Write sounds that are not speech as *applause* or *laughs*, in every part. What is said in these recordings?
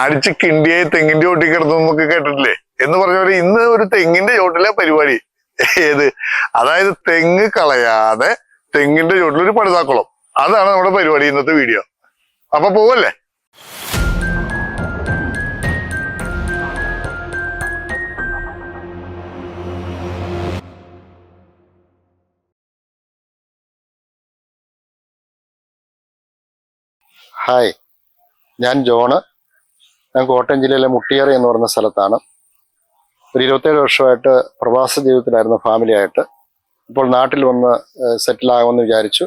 അടിച്ച് കിണ്ടിയായി തെങ്ങിന്റെ ചോട്ടിൽ കിടന്നു എന്നൊക്കെ കേട്ടിട്ടില്ലേ? എന്ന് പറഞ്ഞ പോലെ ഇന്ന് ഒരു തെങ്ങിന്റെ ചോട്ടിലെ പരിപാടി. ഏത്? അതായത് തെങ്ങ് കളയാതെ തെങ്ങിന്റെ ചോട്ടിൽ ഒരു പടുതാക്കുളം അതാണ് നമ്മുടെ പരിപാടി ഇന്നത്തെ വീഡിയോ. അപ്പൊ പോവല്ലേ? ഹായ് ഞാൻ ജോണ്. ഞാൻ കോട്ടയം ജില്ലയിലെ മുട്ടിയറ എന്ന് പറയുന്ന സ്ഥലത്താണ്. ഒരു ഇരുപത്തേഴ് വർഷമായിട്ട് പ്രവാസ ജീവിതത്തിലായിരുന്നു ഫാമിലി ആയിട്ട് ഇപ്പോൾ നാട്ടിൽ വന്ന് സെറ്റിൽ ആകുമെന്ന് വിചാരിച്ചു.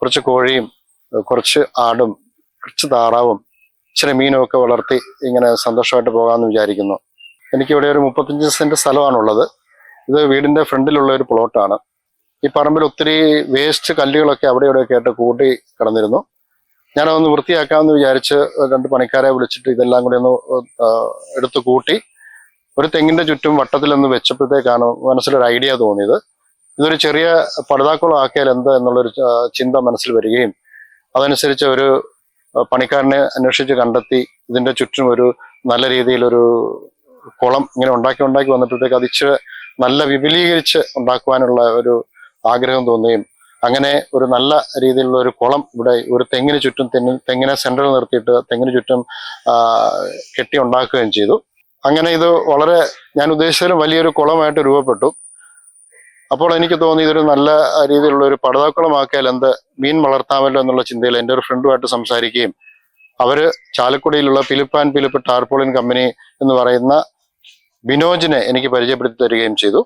കുറച്ച് കോഴിയും കുറച്ച് ആടും കുറച്ച് താറാവും ഇച്ചിരി മീനും ഒക്കെ വളർത്തി ഇങ്ങനെ സന്തോഷമായിട്ട് പോകാമെന്ന് വിചാരിക്കുന്നു. എനിക്കിവിടെ ഒരു മുപ്പത്തഞ്ച് സെന്റ് സ്ഥലമാണുള്ളത് ഇത് വീടിന്റെ ഫ്രണ്ടിലുള്ള ഒരു പ്ലോട്ടാണ് ഈ പറമ്പിൽ ഒത്തിരി വേസ്റ്റ് കല്ലുകളൊക്കെ അവിടെ ഇവിടെയൊക്കെ ആയിട്ട് കൂട്ടി കിടന്നിരുന്നു. ഞാനതൊന്ന് വൃത്തിയാക്കാമെന്ന് വിചാരിച്ച് രണ്ട് പണിക്കാരെ വിളിച്ചിട്ട് ഇതെല്ലാം കൂടി ഒന്ന് എടുത്തു കൂട്ടി ഒരു തെങ്ങിന്റെ ചുറ്റും വട്ടത്തിലൊന്ന് വെച്ചപ്പോഴത്തേക്കാണ് മനസ്സിലൊരു ഐഡിയ തോന്നിയത്. ഇതൊരു ചെറിയ പടുതാക്കുളം ആക്കിയാൽ എന്താ എന്നുള്ളൊരു ചിന്ത മനസ്സിൽ വരികയും അതനുസരിച്ച് ഒരു പണിക്കാരനെ അന്വേഷിച്ച് കണ്ടെത്തി ഇതിന്റെ ചുറ്റും ഒരു നല്ല രീതിയിലൊരു കുളം ഇങ്ങനെ ഉണ്ടാക്കി ഉണ്ടാക്കി വന്നപ്പോഴത്തേക്ക് അത് ഇച്ചിരി നല്ല വിപുലീകരിച്ച് ഉണ്ടാക്കുവാനുള്ള ഒരു ആഗ്രഹം തോന്നുകയും അങ്ങനെ ഒരു നല്ല രീതിയിലുള്ള ഒരു കുളം ഇവിടെ ഒരു തെങ്ങിന് ചുറ്റും തെങ്ങി തെങ്ങിനെ സെന്ററിൽ നിർത്തിയിട്ട് തെങ്ങിന് ചുറ്റും കെട്ടി ഉണ്ടാക്കുകയും ചെയ്തു. അങ്ങനെ ഇത് വളരെ ഞാൻ ഉദ്ദേശിച്ചതിലും വലിയൊരു കുളമായിട്ട് രൂപപ്പെട്ടു. അപ്പോൾ എനിക്ക് തോന്നി ഇതൊരു നല്ല രീതിയിലുള്ള ഒരു പടുതാക്കുളമാക്കിയാൽ എന്ത് മീൻ വളർത്താമല്ലോ എന്നുള്ള ചിന്തയിൽ എന്റെ ഒരു ഫ്രണ്ടുമായിട്ട് സംസാരിക്കുകയും അവർ ചാലക്കുടിയിലുള്ള Philip and Philip tarpaulin company എന്ന് പറയുന്ന ബിനോജിനെ എനിക്ക് പരിചയപ്പെടുത്തി തരികയും ചെയ്തു.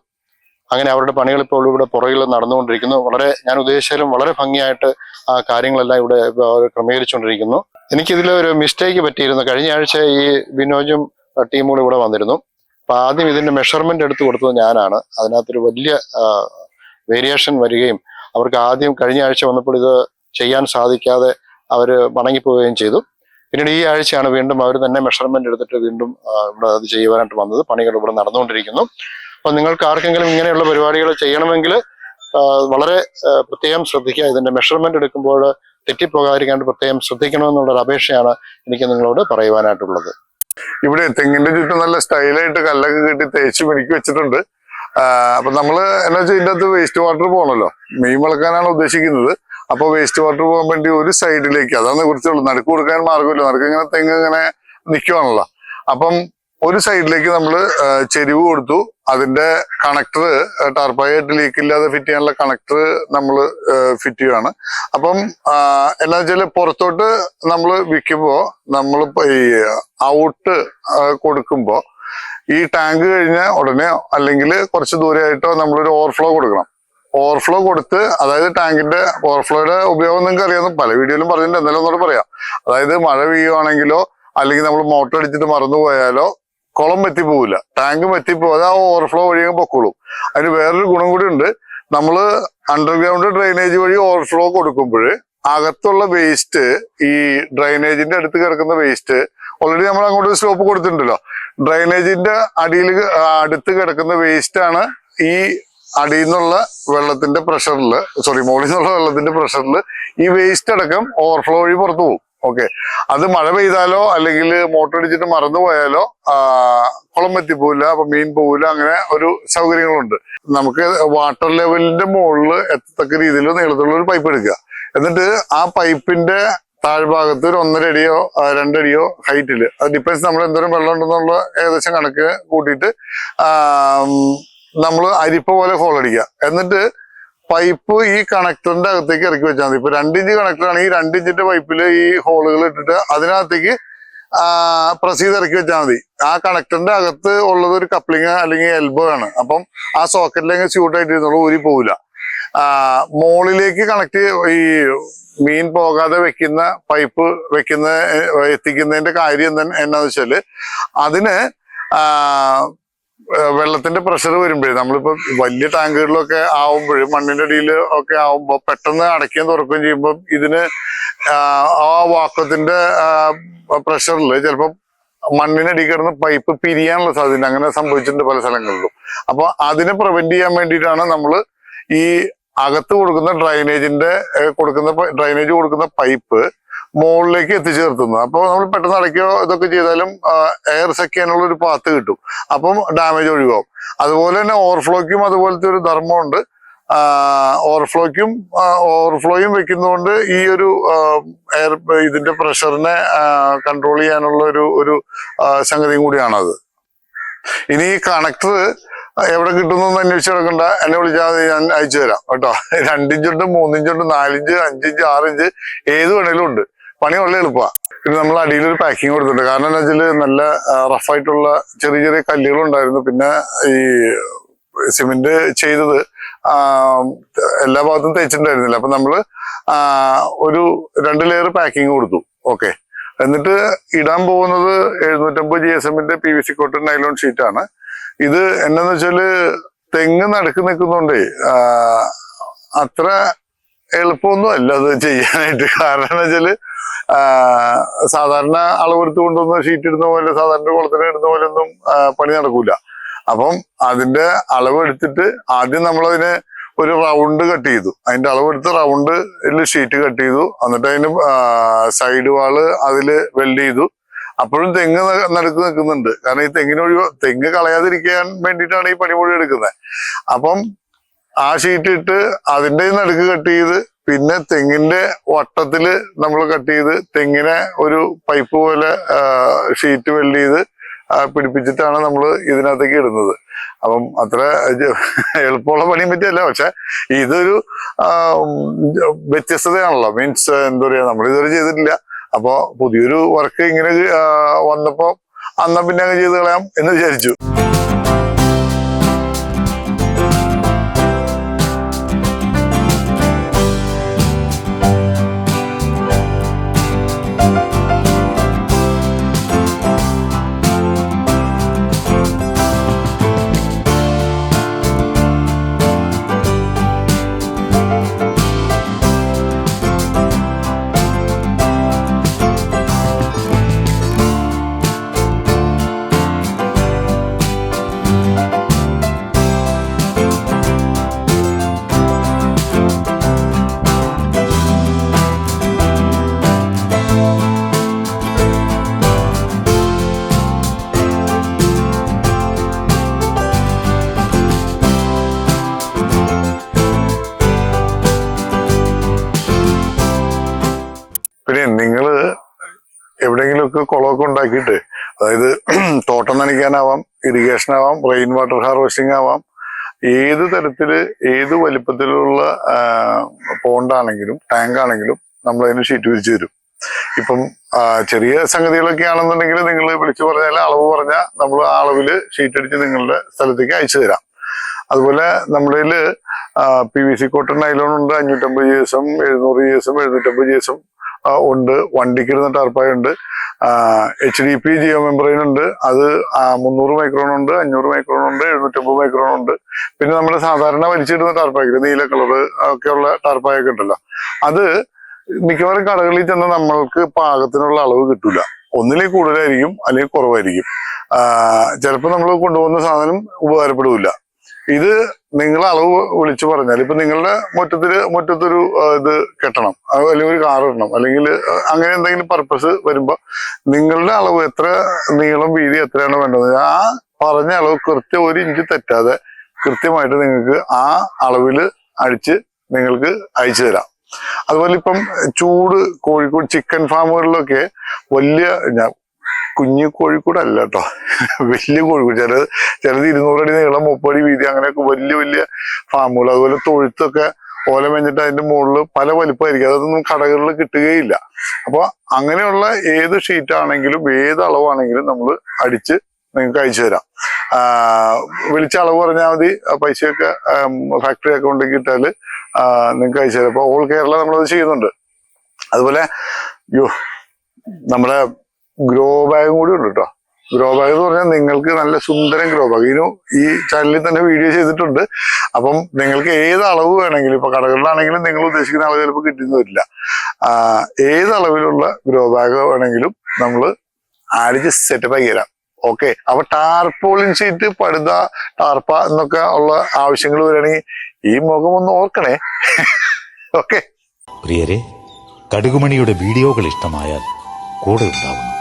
അങ്ങനെ അവരുടെ പണികൾ ഇപ്പോൾ ഇവിടെ പുറകിൽ നടന്നുകൊണ്ടിരിക്കുന്നു. വളരെ ഞാൻ ഉദ്ദേശിച്ചാലും വളരെ ഭംഗിയായിട്ട് ആ കാര്യങ്ങളെല്ലാം ഇവിടെ ക്രമീകരിച്ചുകൊണ്ടിരിക്കുന്നു. എനിക്കിതിൽ ഒരു മിസ്റ്റേക്ക് പറ്റിയിരുന്നു. കഴിഞ്ഞ ആഴ്ച ഈ ബിനോജും ടീമും ഇവിടെ വന്നിരുന്നു. അപ്പൊ ആദ്യം ഇതിന്റെ മെഷർമെന്റ് എടുത്തു കൊടുത്തത് ഞാനാണ്. അതിനകത്തൊരു വലിയ വേരിയേഷൻ വരികയും അവർക്ക് ആദ്യം കഴിഞ്ഞ ആഴ്ച വന്നപ്പോൾ ഇത് ചെയ്യാൻ സാധിക്കാതെ അവർ മടങ്ങിപ്പോവുകയും ചെയ്തു. പിന്നീട് ഈ ആഴ്ചയാണ് വീണ്ടും അവർ തന്നെ മെഷർമെന്റ് എടുത്തിട്ട് വീണ്ടും ഇവിടെ അത് ചെയ്യുവാനായിട്ട് വന്നത്. പണികൾ ഇവിടെ നടന്നുകൊണ്ടിരിക്കുന്നു. അപ്പൊ നിങ്ങൾക്ക് ആർക്കെങ്കിലും ഇങ്ങനെയുള്ള പരിപാടികൾ ചെയ്യണമെങ്കിൽ വളരെ പ്രത്യേകം ശ്രദ്ധിക്കുക. ഇതിന്റെ മെഷർമെന്റ് എടുക്കുമ്പോൾ തെറ്റിപ്പോകാതിരിക്കാണ്ട് പ്രത്യേകം ശ്രദ്ധിക്കണമെന്നുള്ള ഒരു അപേക്ഷയാണ് എനിക്ക് നിങ്ങളോട് പറയുവാനായിട്ടുള്ളത്. ഇവിടെ തെങ്ങിന്റെ ചുറ്റും നല്ല സ്റ്റൈലായിട്ട് കല്ലൊക്കെ കെട്ടി തേച്ച് മിനുക്കി വെച്ചിട്ടുണ്ട്. അപ്പൊ നമ്മൾ എന്നാ വെച്ചാൽ അകത്ത് വേസ്റ്റ് വാട്ടർ പോകണല്ലോ മീൻ വളക്കാനാണ് ഉദ്ദേശിക്കുന്നത്. അപ്പൊ വേസ്റ്റ് വാട്ടർ പോകാൻ വേണ്ടി ഒരു സൈഡിലേക്ക് അതാണ് കുറിച്ചുള്ളൂ നടുക്ക് കൊടുക്കാൻ മാർഗമില്ല നടുക്ക് ഇങ്ങനെ തെങ്ങ് ഇങ്ങനെ നിൽക്കുവാണല്ലോ അപ്പം ഒരു സൈഡിലേക്ക് നമ്മൾ ചെരിവ് കൊടുത്തു. അതിന്റെ കണക്ടർ ടർപ്പായിട്ട് ലീക്ക് ഇല്ലാതെ ഫിറ്റ് ചെയ്യാനുള്ള കണക്ടർ നമ്മൾ ഫിറ്റ് ചെയ്യുകയാണ് അപ്പം എന്നാ വെച്ചാൽ പുറത്തോട്ട് നമ്മൾ വിൽക്കുമ്പോൾ നമ്മൾ ഈ ഔട്ട് കൊടുക്കുമ്പോൾ ഈ ടാങ്ക് കഴിഞ്ഞ ഉടനെ അല്ലെങ്കിൽ കുറച്ച് ദൂരെയായിട്ടോ നമ്മളൊരു ഓവർഫ്ലോ കൊടുക്കണം. ഓവർഫ്ലോ കൊടുത്ത് അതായത് ടാങ്കിന്റെ ഓവർഫ്ലോയുടെ ഉപയോഗം നിങ്ങൾക്ക് അറിയാവുന്ന പല വീഡിയോയിലും പറഞ്ഞിട്ടുണ്ട് എന്തായാലും ഒന്നുകൂടെ പറയാം. അതായത് മഴ പെയ്യുവാണെങ്കിലോ അല്ലെങ്കിൽ നമ്മൾ മോട്ടർ അടിച്ചിട്ട് മറന്നുപോയാലോ കുളം വറ്റിപ്പോവില്ല ടാങ്ക് വറ്റിപ്പോകാതെ ആ ഓവർഫ്ലോ വഴി അങ്ങ് പൊക്കോളും. അതിന് വേറൊരു ഗുണം കൂടി ഉണ്ട്. നമ്മൾ അണ്ടർഗ്രൗണ്ട് ഡ്രെയിനേജ് വഴി ഓവർഫ്ലോ കൊടുക്കുമ്പോൾ അകത്തുള്ള വേസ്റ്റ് ഈ ഡ്രൈനേജിന്റെ അടുത്ത് കിടക്കുന്ന വേസ്റ്റ് ഓൾറെഡി നമ്മൾ അങ്ങോട്ട് സ്ലോപ്പ് കൊടുത്തിട്ടുണ്ടല്ലോ. ഡ്രൈനേജിന്റെ അടിയിൽ അടുത്ത് കിടക്കുന്ന വേസ്റ്റ് ആണ് ഈ അടിയിൽ നിന്നുള്ള വെള്ളത്തിന്റെ പ്രഷറിൽ സോറി മുകളിൽ നിന്നുള്ള വെള്ളത്തിന്റെ പ്രഷറിൽ ഈ വേസ്റ്റ് അടക്കം ഓവർഫ്ലോ വഴി പുറത്തു പോകും. ഓക്കെ അത് മഴ പെയ്താലോ അല്ലെങ്കിൽ മോട്ടർ അടിച്ചിട്ട് മറന്നു പോയാലോ ആ, കുളം എത്തിപ്പോവില്ല അപ്പൊ മീൻ പോവില്ല അങ്ങനെ ഒരു സൗകര്യങ്ങളുണ്ട്. നമുക്ക് വാട്ടർ ലെവലിന്റെ മുകളിൽ എത്തത്തക്ക രീതിയിൽ നീളത്തിലുള്ള ഒരു പൈപ്പ് എടുക്കുക. എന്നിട്ട് ആ പൈപ്പിന്റെ താഴ്ഭാഗത്ത് ഒരു ഒന്നര അടിയോ രണ്ടടിയോ ഹൈറ്റിൽ അത് ഡിപ്പെൻസ് നമ്മൾ എന്തോരം വെള്ളം ഉണ്ടെന്നുള്ള ഏകദേശം കണക്ക് കൂട്ടിയിട്ട് നമ്മൾ അരിപ്പ പോലെ ഹോൾ അടിക്കുക. എന്നിട്ട് പൈപ്പ് ഈ കണക്ടറിന്റെ അകത്തേക്ക് ഇറക്കി വെച്ചാൽ മതി. ഇപ്പൊ രണ്ടിഞ്ച് കണക്ടർ ആണെങ്കിൽ രണ്ടിഞ്ചിന്റെ പൈപ്പിൽ ഈ ഹോളുകൾ ഇട്ടിട്ട് അതിനകത്തേക്ക് പ്രസ് ചെയ്ത് ഇറക്കി വെച്ചാൽ മതി. ആ കണക്ടറിന്റെ അകത്ത് ഉള്ളത് ഒരു കപ്ലിങ് അല്ലെങ്കിൽ എൽബോ ആണ്. അപ്പം ആ സോക്കറ്റിലേക്ക് സ്യൂട്ട് ആയിട്ട് ഇരുന്നുള്ളൂ ഊരി പോവില്ല. മോളിലേക്ക് കണക്ട് ഈ മീൻ പോകാതെ വെക്കുന്ന പൈപ്പ് വെക്കുന്ന എത്തിക്കുന്നതിന്റെ കാര്യം എന്നാന്ന് വെച്ചാൽ അതിന് വെള്ളത്തിന്റെ പ്രഷർ വരുമ്പോഴേ നമ്മളിപ്പോ വലിയ ടാങ്കുകളിലൊക്കെ ആവുമ്പോഴും മണ്ണിന്റെ അടിയിൽ ഒക്കെ ആവുമ്പോൾ പെട്ടെന്ന് അടയ്ക്കുകയും തുറക്കുകയും ചെയ്യുമ്പോൾ ഇതിന് ആ, വാക്കത്തിന്റെ പ്രഷറിൽ ചിലപ്പോൾ മണ്ണിനടി കിടന്ന് പൈപ്പ് പിരിയാനുള്ള സാധ്യത അങ്ങനെ സംഭവിച്ചിട്ടുണ്ട് പല സ്ഥലങ്ങളിലും. അപ്പൊ അതിനെ പ്രിവെന്റ് ചെയ്യാൻ വേണ്ടിയിട്ടാണ് നമ്മൾ ഈ അകത്ത് കൊടുക്കുന്ന ഡ്രൈനേജിന്റെ കൊടുക്കുന്ന ഡ്രൈനേജ് കൊടുക്കുന്ന പൈപ്പ് മുകളിലേക്ക് എത്തിച്ചു നിർത്തുന്നത് അപ്പോൾ നമ്മൾ പെട്ടെന്ന് അടയ്ക്കോ ഇതൊക്കെ ചെയ്താലും എയർ സെക്കാനുള്ള ഒരു പാത്ത് കിട്ടും. അപ്പം ഡാമേജ് ഒഴിവാകും അതുപോലെ തന്നെ ഓവർഫ്ലോയ്ക്കും അതുപോലത്തെ ഒരു ധർമ്മമുണ്ട്. ഓവർഫ്ലോയ്ക്കും ഓവർഫ്ലോയും വെക്കുന്നതുകൊണ്ട് ഈ ഒരു എയർ ഇതിന്റെ പ്രഷറിനെ കൺട്രോൾ ചെയ്യാനുള്ള ഒരു ഒരു സംഗതി സംഗതിയും കൂടിയാണത്. ഇനി ഈ കണക്ടർ എവിടെ കിട്ടുന്നൊന്നും അന്വേഷിച്ച് കിടക്കണ്ട എന്നെ വിളിച്ചാൽ ഞാൻ അയച്ചു തരാം. കേട്ടോ. രണ്ടിഞ്ചുണ്ട് മൂന്നിഞ്ചുണ്ട് നാലിഞ്ച് അഞ്ചിഞ്ച് ആറിഞ്ച് ഏത് വേണേലും ഉണ്ട്. പണി വളരെ എളുപ്പമാണ് പിന്നെ നമ്മൾ അടിയിൽ ഒരു പാക്കിങ് കൊടുത്തിട്ടുണ്ട്. കാരണം എന്താ വെച്ചാൽ നല്ല റഫായിട്ടുള്ള ചെറിയ ചെറിയ കല്ലുകൾ ഉണ്ടായിരുന്നു. പിന്നെ ഈ സിമെന്റ് ചെയ്തത് എല്ലാ ഭാഗത്തും തേച്ചിട്ടുണ്ടായിരുന്നില്ല. അപ്പൊ നമ്മൾ ഒരു രണ്ട് ലെയർ പാക്കിങ് കൊടുത്തു. ഓക്കെ എന്നിട്ട് ഇടാൻ പോകുന്നത് എഴുന്നൂറ്റമ്പത് ജി എസ് എമ്മിന്റെ P V C cotton nylon sheet ആണ്. ഇത് എന്നാന്ന് വെച്ചാൽ തെങ്ങ് നടുക്ക് നിൽക്കുന്നോണ്ടേ അത്ര എളുപ്പമൊന്നും അല്ല അത് ചെയ്യാനായിട്ട്. കാരണം എന്ന് വെച്ചാൽ സാധാരണ അളവെടുത്ത് കൊണ്ടുവന്ന് ഷീറ്റ് ഇടുന്ന പോലെ സാധാരണ കുളത്തിന് ഇടുന്ന പോലെ ഒന്നും പണി നടക്കൂല. അപ്പം അതിന്റെ അളവ് എടുത്തിട്ട് ആദ്യം നമ്മളതിന് ഒരു റൗണ്ട് കട്ട് ചെയ്തു. അതിന്റെ അളവെടുത്ത് റൗണ്ട് ഷീറ്റ് കട്ട് ചെയ്തു. എന്നിട്ട് അതിന് സൈഡ് വാൾ അതിൽ വെൽഡ് ചെയ്തു. അപ്പോഴും തെങ്ങ് നടുക്ക് നിൽക്കുന്നുണ്ട്. കാരണം ഈ തെങ്ങിന് ഒഴിവ് തെങ്ങ് കളയാതിരിക്കാൻ വേണ്ടിയിട്ടാണ് ഈ പണി മുഴുവൻ എടുക്കുന്നത്. അപ്പം ആ ഷീറ്റ് ഇട്ട് അതിന്റെ നടുക്ക് കട്ട് ചെയ്ത് പിന്നെ തെങ്ങിന്റെ വട്ടത്തിൽ നമ്മൾ കട്ട് ചെയ്ത് തെങ്ങിനെ ഒരു പൈപ്പ് പോലെ ഷീറ്റ് വെൽഡ് ചെയ്ത് പിടിപ്പിച്ചിട്ടാണ് നമ്മൾ ഇതിനകത്തേക്ക് ഇടുന്നത്. അപ്പം അത്ര എളുപ്പമുള്ള പണിയും പറ്റിയല്ല. പക്ഷെ ഇതൊരു വ്യത്യസ്തതയാണല്ലോ. മീൻസ് എന്താ പറയാ നമ്മൾ ഇതുവരെ ചെയ്തിട്ടില്ല. അപ്പോൾ പുതിയൊരു വർക്ക് ഇങ്ങനെ വന്നപ്പോൾ വന്നപ്പോ അന്ന പിന്നെ അങ്ങ് ചെയ്ത് കളയാം എന്ന് വിചാരിച്ചു. എവിടെയെങ്കിലുമൊക്കെ കുളമൊക്കെ ഉണ്ടാക്കിയിട്ട് അതായത് *clears throat* തോട്ടം നനയ്ക്കാനാവാം ഇറിഗേഷൻ ആവാം റെയിൻ വാട്ടർ ഹാർവെസ്റ്റിംഗ് ആവാം ഏത് തരത്തിൽ ഏത് വലിപ്പത്തിലുള്ള പോണ്ടാണെങ്കിലും ടാങ്ക് ആണെങ്കിലും നമ്മൾ അതിന് ഷീറ്റ് വിരിച്ചു തരും. ഇപ്പം ചെറിയ സംഗതികളൊക്കെ ആണെന്നുണ്ടെങ്കിൽ നിങ്ങൾ വിളിച്ചു പറഞ്ഞാൽ അളവ് പറഞ്ഞാൽ നമ്മൾ ആ അളവിൽ ഷീറ്റ് അടിച്ച് നിങ്ങളുടെ സ്ഥലത്തേക്ക് അയച്ചു തരാം. അതുപോലെ നമ്മുടെ P V C cotton nylon ഉണ്ട് അഞ്ഞൂറ്റമ്പത് ജി എസ് എഴുന്നൂറ് ജി എസ് എഴുന്നൂറ്റമ്പത് ജി എസ് ഉണ്ട്. വണ്ടിക്ക് ഇരുന്ന ടാർപ്പായ ഉണ്ട് H D P geomembrane ഉണ്ട്. അത് മുന്നൂറ് മൈക്രോൺ ഉണ്ട് അഞ്ഞൂറ് മൈക്രോൺ ഉണ്ട് എഴുന്നൂറ്റമ്പത് മൈക്രോൺ ഉണ്ട്. പിന്നെ നമ്മൾ സാധാരണ വലിച്ചിടുന്ന ടാർപ്പായ നീല കളറ് ഒക്കെയുള്ള ടർപ്പായൊക്കെ ഉണ്ടല്ലോ. അത് മിക്കവാറും കടകളിൽ ചെന്ന് നമ്മൾക്ക് പാകത്തിനുള്ള അളവ് കിട്ടൂല. ഒന്നിലേ കൂടുതലായിരിക്കും അല്ലെങ്കിൽ കുറവായിരിക്കും. ചിലപ്പോൾ നമ്മൾ കൊണ്ടുപോകുന്ന സാധനം ഉപകാരപ്പെടില്ല ഇത് നിങ്ങൾ അളവ് വിളിച്ചു പറഞ്ഞാൽ ഇപ്പൊ നിങ്ങളുടെ മുറ്റത്തിൽ മുറ്റത്തൊരു ഇത് കെട്ടണം. അല്ലെങ്കിൽ ഒരു കാർ ഇടണം. അല്ലെങ്കിൽ അങ്ങനെ എന്തെങ്കിലും പർപ്പസ് വരുമ്പോ നിങ്ങളുടെ അളവ് എത്ര നീളം വീതി എത്രയാണ് വേണ്ടത്? ആ പറഞ്ഞ അളവ് കൃത്യം ഒരു ഇഞ്ച് തെറ്റാതെ കൃത്യമായിട്ട് നിങ്ങൾക്ക് ആ അളവിൽ അടിച്ച് നിങ്ങൾക്ക് അയച്ചു തരാം. അതുപോലെ ഇപ്പം ചൂട് കോഴിക്കോട് ചിക്കൻ ഫാമുകളിലൊക്കെ വലിയ കുഞ്ഞു അല്ല കേട്ടോ വലിയ കോഴിക്കൂട്. ചിലത് ചിലത് ഇരുന്നൂറടി നീളം മുപ്പടി വീതി അങ്ങനെയൊക്കെ വലിയ വലിയ ഫാമുകൾ. അതുപോലെ തൊഴുത്തൊക്കെ ഓല മെഞ്ഞിട്ട് അതിന്റെ മുകളിൽ പല വലിപ്പമായിരിക്കും. അതൊന്നും കടകളിൽ കിട്ടുകയില്ല. അപ്പൊ അങ്ങനെയുള്ള ഏത് ഷീറ്റ് ആണെങ്കിലും ഏത് അളവാണെങ്കിലും നമ്മൾ അടിച്ച് നിങ്ങൾക്ക് അയച്ചു തരാം. വിളിച്ച അളവ് പറഞ്ഞാൽ മതി. പൈസയൊക്കെ ഫാക്ടറി അക്കൗണ്ടിൽ കിട്ടാൽ നിങ്ങൾക്ക് അയച്ചു തരാം. അപ്പൊ ഓൾ കേരള നമ്മളത് ചെയ്യുന്നുണ്ട്. അതുപോലെ യോ നമ്മുടെ ഗ്രോ ബാഗും കൂടി ഉണ്ട് കേട്ടോ ഗ്രോ ബാഗ് എന്ന് പറഞ്ഞാൽ നിങ്ങൾക്ക് നല്ല സുന്ദരം ഗ്രോ ബാഗ്. ഇതിനു ഈ ചാനലിൽ തന്നെ വീഡിയോ ചെയ്തിട്ടുണ്ട്. അപ്പം നിങ്ങൾക്ക് ഏത് അളവ് വേണമെങ്കിലും ഇപ്പൊ കടകളിലാണെങ്കിലും നിങ്ങൾ ഉദ്ദേശിക്കുന്ന അളവ് ചിലപ്പോൾ കിട്ടിയെന്ന് വരില്ല. ഏത് അളവിലുള്ള ഗ്രോ ബാഗ് വേണമെങ്കിലും നമ്മൾ അടിച്ച് സെറ്റപ്പ് ആക്കി തരാം. ഓക്കെ അപ്പൊ ടാർപോളിൻ ഷീറ്റ് പടുത ടാർപ്പ എന്നൊക്കെ ഉള്ള ആവശ്യങ്ങൾ വരികയാണെങ്കിൽ ഈ മുഖം ഒന്ന് ഓർക്കണേ. *laughs* ഓക്കെ പ്രിയരെ കടുകുമണിയുടെ വീഡിയോകൾ ഇഷ്ടമായാൽ കൂടെ ഉണ്ടാവുന്നു